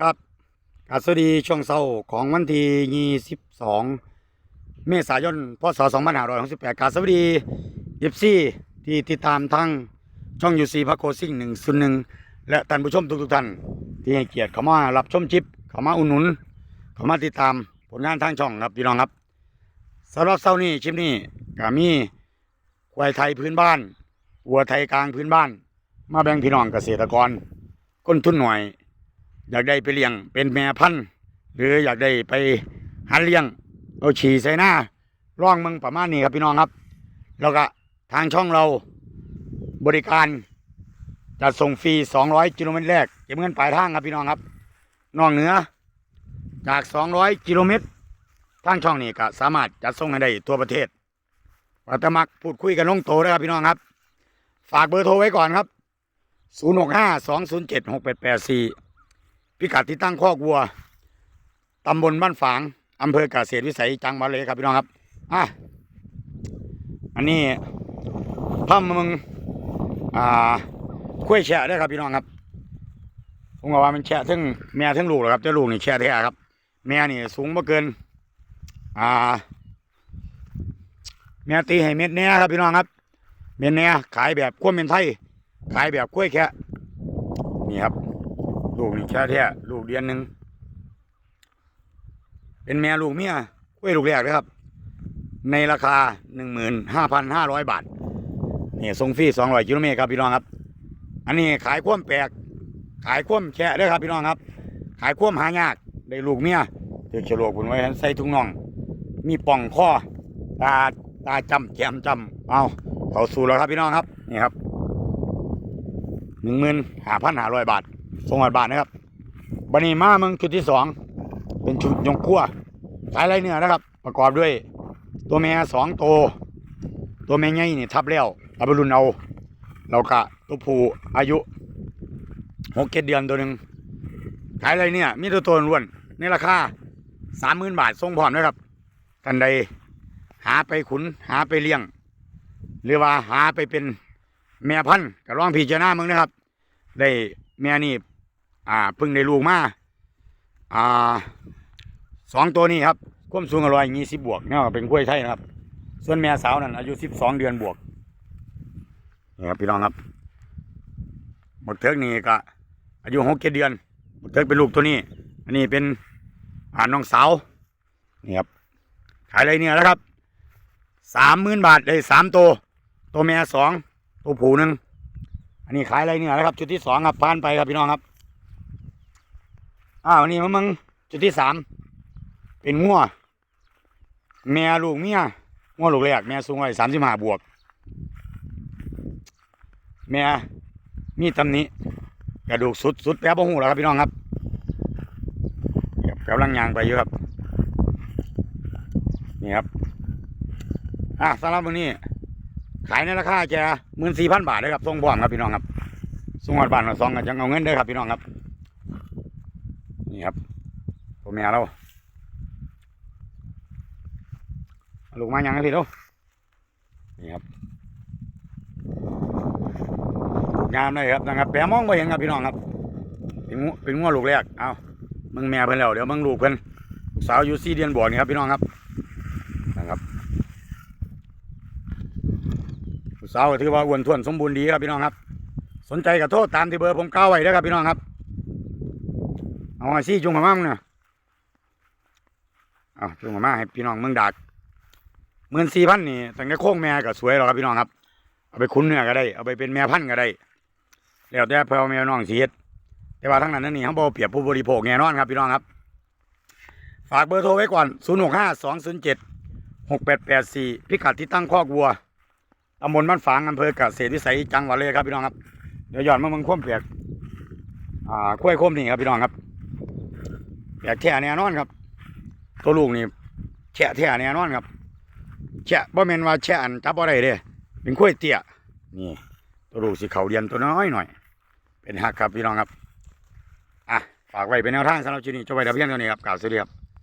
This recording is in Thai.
ครับกาสวัสดีช่วงเช้าของวันที่ 22 เมษายน พศ 2568กราบสวัสดีเอฟซีที่ติดตามทางช่องยูซีพักโคซิ่งหนึ่งศูนย์หนึ่งและท่านผู้ชมทุกๆท่าน ที่ให้เกียรติเข้ามารับชมชิปเข้ามาอุดหนุน เข้ามาติดตามผลงานทางช่องครับพี่น้องครับสำหรับเช้านี้ชิปนี้ก็มีควายไทยพื้นบ้านวัวไทยกลางพื้นบ้าน มาแบ่งพี่น้องเกษตรกรก้นทุนหน่อย อยากได้ไปเลี้ยงเป็นแม่พันธุ์ หรืออยากได้ไปหันเลี้ยง เอาฉี่ใส่หน้าร่องมึงประมาณนี้ครับพี่น้องครับ แล้วก็ทางช่องเราบริการจัดส่งฟรี 200 กิโลเมตรแรกเก็บเงินปลายทางครับพี่น้องครับนอกเหนือจาก 200 กิโลเมตรทางช่องนี้ก็สามารถจัดส่งให้ได้ทั่วประเทศวัตมักพูดคุยกันลงโตได้ครับพี่น้องครับ ฝากเบอร์โทรไว้ก่อนครับ 065 207 6884 พิกัดที่ตั้งคอกวัวตำบลบ้านฝางอำเภอกเกษตรวิสัยจังหวัดเลยครับพี่น้องครับอะอันนี้พ่อมึงอ่าคุ้ยแฉะด้ครับพี่น้องครับผมบอกว่ามันแฉะทั้งแม่ทั้งลูกเลยครับแต่ลูกนี่แฉะแท้ครับ แม่นี่สูงมาเกิน อ่า แม่ตีให้เม็ดแน่ครับพี่น้องครับ เม็ดแน่ขายแบบขั้วเม็นไทยขายแบบกล้วยแค่นี่ครับ ลูกนี่แค่แท้ลูกเดือนหนึ่งเป็นแม่ลูกเมียกล้วยลูกแรกนะครับ ในราคาหนึ่งหมื่นห้าพันห้าร้อยบาทนี่ส่งฟรีสองร้อยกิโลเมตรครับพี่น้องครับ อันนี้ขายคว่ำแปลก ขายคว่ำแค่ด้วยครับพี่น้องครับ ขายคว่ำหายากได้ลูกเมียถือฉลวกผลไว้ใส่ถุงน่อง มีป่องข้อตาตาจำแกมจำเอาเขาสู่แล้วครับพี่น้องครับนี่ครับหนึ่งหมื่นห้าพันห้าร้อยบาท ส่งบาทบาทนะครับบันนี้มามึงชุดที่สองเป็นชุดยงคั่วขายไรเนื้อนะครับ ประกอบด้วย ตัวแม่สองตัวตัวแม่ใหญ่นี่ทับแล้วเอาไปรุ่นเอาเรากะตัวผู้อายุหกเจ็ดเดือนตัวหนึ่งขายไรเนี่ย มีตัวตัวล้วนในราคาสามหมื่นบาทส่งผ่อนนะครับท่านใดหาไปขุนหาไปเลี้ยง หรือว่าหาไปเป็นแม่พันธุ์ก็ลองพิจารณามึงนะครับ ได้แม่นี่ อ่าเพิ่งได้ลูกมาอ่าสองตัวนี้ครับความสูงอร่อยยี่สิบบวกเนี่ยเป็นกล้วยไทยนะครับ ส่วนแม่สาวนั่นอายุสิบสองเดือนบวกนี่ครับพี่น้องครับบักเทิกนี่ก็อายุหกเจ็ดเดือนบักเทิกเป็นลูกตัวนี้ อันนี้เป็นอ่าน้องสาวนี่ครับขายอะไรเนี่ยนะครับสามหมื่นบาทได้สามตัวตัวแม่สองตัวผูหนึ่งอันนี้ขายอะไรเนี่ยนะครับจุดที่สองครับผ่านไปครับพี่น้องครับ อ้าวันนี้มันมึงจุดที่สามเป็นงัวแม่ลูกเมียงัวลูกแรกแม่สูงไว้สามสิบห้าบวก แม่มีตำนี้กระดูกสุดสุดแป๊บบ่หูแล้วครับพี่น้องครับครับกำลังยางไปอยู่ครับ นี่ครับอะสำหรับวันนี้ ขายในราคาแค่หมื่นสี่พันบาทเลยครับส่งพร้อมครับพี่น้องครับส่งหอดบานมาซองกันจังเอาเงินเด้ครับพี่น้องครับ นี่ครับตัวแม่เราาลูกมายังไงพี่ดูนี่ครับงามเลยครับนะครับแปรมองไปเห็นครับพี่น้องครับเป็นงูเป็นงัวลูกแรกเอามึงแม่เพิ่นแล้วเดี๋ยวมึงลูกเพิ่นลูกสาวอยู่สี่เดือนบวกนี่ครับพี่น้องครับนะครับผู้สาวก็ถือว่าอ้วนท้วนสมบูรณ์ดีครับพี่น้องครับ สนใจก็โทษตามที่เบอร์ผมก้าวไว้นะครับพี่น้องครับ เอาไอ้ซี่จุงมามั่งเนี่ยเอาจุงมามาให้พี่น้องเมืองดักหมื่นสี่พันนี่ตั้งแต่โค้งแม่ก็สวยหรอกครับพี่น้องครับ เอาไปคุ้นเนื้อก็ได้ เอาไปเป็นแม่พันก็ได้ แล้วแต่พ่อแม่น้องสีเฮ็ดแต่ว่าทั้งนั้นนั่นนี่เขาบอกเปรียบผู้บริโภคแน่นอนครับพี่น้องครับ ฝากเบอร์โทรไว้ก่อน 0 6 5 2 0 7 6 8 8 4 พิกัดที่ตั้งคอกวัวตำบลบ้านฝางอำเภอเกษตรวิสัยจังหวัดเลยครับพี่น้องครับ เดี๋ยวย้อนมาเมืองข้มเปียก อ่ากล้วยข้มนี่ครับพี่น้องครับ เปียกแท่แน่นอนครับ ตัวลูกนี่แฉะแท่แน่นอนครับแฉะบ่แม่นว่าแฉะอันจับบ่ได้เด้เป็นข้วยเตี้ยนี่ ตัวลูกสีเขาเดียนตัวน้อยหน่อย เป็นหักครับพี่น้องครับอะฝากไว้เป็นแนวทางสำหรับชิ้นี้จะไว้แต่เพียงเท่านี้ครับกล่าวสวัสดีครับ